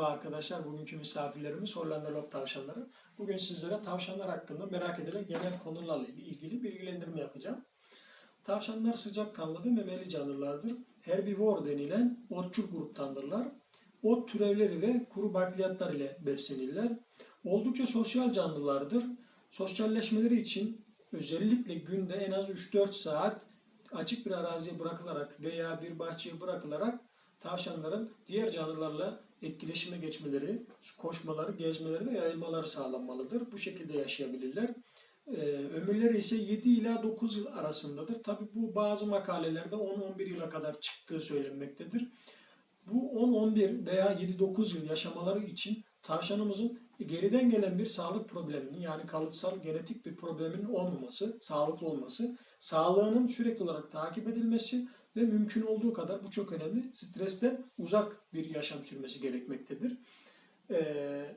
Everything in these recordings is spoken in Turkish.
Merhaba arkadaşlar, bugünkü misafirlerimiz Hollanda tavşanları. Bugün sizlere tavşanlar hakkında merak edilen genel konularla ilgili bilgilendirme yapacağım. Tavşanlar sıcakkanlı ve memeli canlılardır. Herbivor denilen otçul gruptandırlar. Ot türevleri ve kuru bakliyatlar ile beslenirler. Oldukça sosyal canlılardır. Sosyalleşmeleri için özellikle günde en az 3-4 saat açık bir araziye bırakılarak veya bir bahçeye bırakılarak tavşanların diğer canlılarla etkileşime geçmeleri, koşmaları, gezmeleri ve yayılmaları sağlanmalıdır. Bu şekilde yaşayabilirler. Ee, ömürleri ise 7 ila 9 yıl arasındadır. Tabi bu bazı makalelerde 10-11 yıla kadar çıktığı söylenmektedir. Bu 10-11 veya 7-9 yıl yaşamaları için tavşanımızın geriden gelen bir sağlık probleminin yani kalıtsal genetik bir probleminin olmaması, sağlıklı olması, sağlığının sürekli olarak takip edilmesi ve mümkün olduğu kadar bu çok önemli. Stresten uzak bir yaşam sürmesi gerekmektedir. Ee,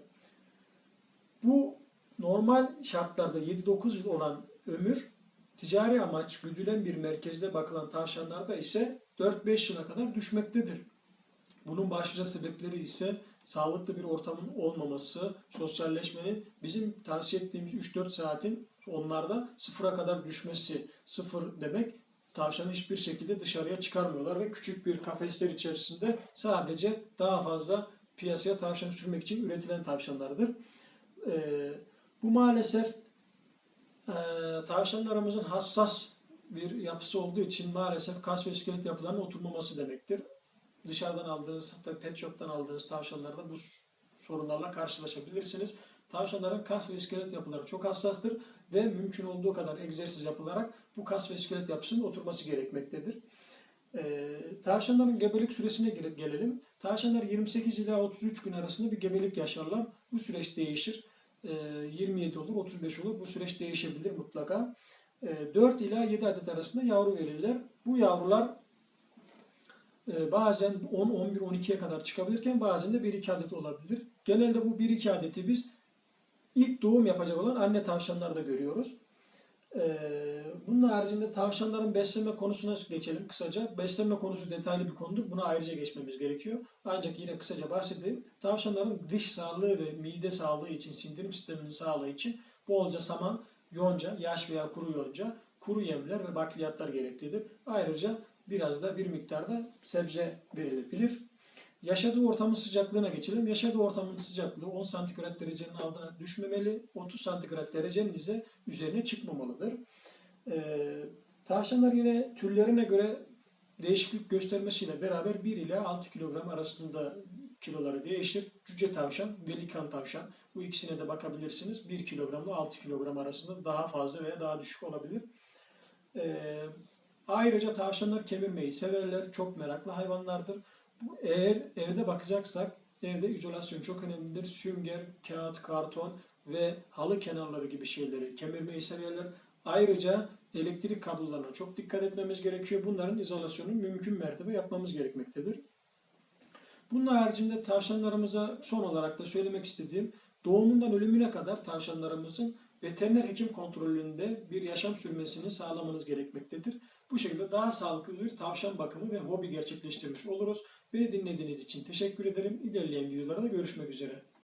bu normal şartlarda 7-9 yıl olan ömür ticari amaç güdülen bir merkezde bakılan tavşanlarda ise 4-5 yıla kadar düşmektedir. Bunun başlıca sebepleri ise sağlıklı bir ortamın olmaması, sosyalleşmenin bizim tavsiye ettiğimiz 3-4 saatin onlarda sıfıra kadar düşmesi. Sıfır demek tavşanı hiçbir şekilde dışarıya çıkarmıyorlar ve küçük bir kafesler içerisinde sadece daha fazla piyasaya tavşan sürmek için üretilen tavşanlardır. Ee, bu maalesef e, tavşanlarımızın hassas bir yapısı olduğu için maalesef kas ve iskelet yapılarının oturmaması demektir. Dışarıdan aldığınız, hatta pet shop'tan aldığınız tavşanlarda bu sorunlarla karşılaşabilirsiniz. Tavşanların kas ve iskelet yapıları çok hassastır ve mümkün olduğu kadar egzersiz yapılarak bu kas ve iskelet yapısının oturması gerekmektedir. Ee, tavşanların gebelik süresine gele- gelelim. Tavşanlar 28 ila 33 gün arasında bir gebelik yaşarlar. Bu süreç değişir. Ee, 27 olur, 35 olur. Bu süreç değişebilir mutlaka. Ee, 4 ila 7 adet arasında yavru verirler. Bu yavrular e, bazen 10, 11, 12'ye kadar çıkabilirken bazen de 1-2 adet olabilir. Genelde bu 1-2 adeti biz ilk doğum yapacak olan anne tavşanlarda görüyoruz. Ee, bunun haricinde tavşanların beslenme konusuna geçelim kısaca. Beslenme konusu detaylı bir konudur. Buna ayrıca geçmemiz gerekiyor. Ancak yine kısaca bahsedeyim. Tavşanların diş sağlığı ve mide sağlığı için, sindirim sisteminin sağlığı için bolca saman, yonca, yaş veya kuru yonca, kuru yemler ve bakliyatlar gereklidir. Ayrıca biraz da bir miktarda sebze verilebilir. Yaşadığı ortamın sıcaklığına geçelim. Yaşadığı ortamın sıcaklığı 10 santigrat derecenin altına düşmemeli, 30 santigrat derecenin ise üzerine çıkmamalıdır. Ee, tavşanlar yine türlerine göre değişiklik göstermesiyle beraber 1 ile 6 kilogram arasında kiloları değişir. Cüce tavşan ve likan tavşan bu ikisine de bakabilirsiniz. 1 kilogramla 6 kilogram arasında daha fazla veya daha düşük olabilir. Ee, ayrıca tavşanlar kemirmeyi severler. Çok meraklı hayvanlardır. Eğer evde bakacaksak evde izolasyon çok önemlidir. Sünger, kağıt, karton ve halı kenarları gibi şeyleri kemirmeyi severler. Ayrıca elektrik kablolarına çok dikkat etmemiz gerekiyor. Bunların izolasyonunu mümkün mertebe yapmamız gerekmektedir. Bunun haricinde tavşanlarımıza son olarak da söylemek istediğim doğumundan ölümüne kadar tavşanlarımızın veteriner hekim kontrolünde bir yaşam sürmesini sağlamanız gerekmektedir. Bu şekilde daha sağlıklı bir tavşan bakımı ve hobi gerçekleştirmiş oluruz. Beni dinlediğiniz için teşekkür ederim. İlerleyen videolarda görüşmek üzere.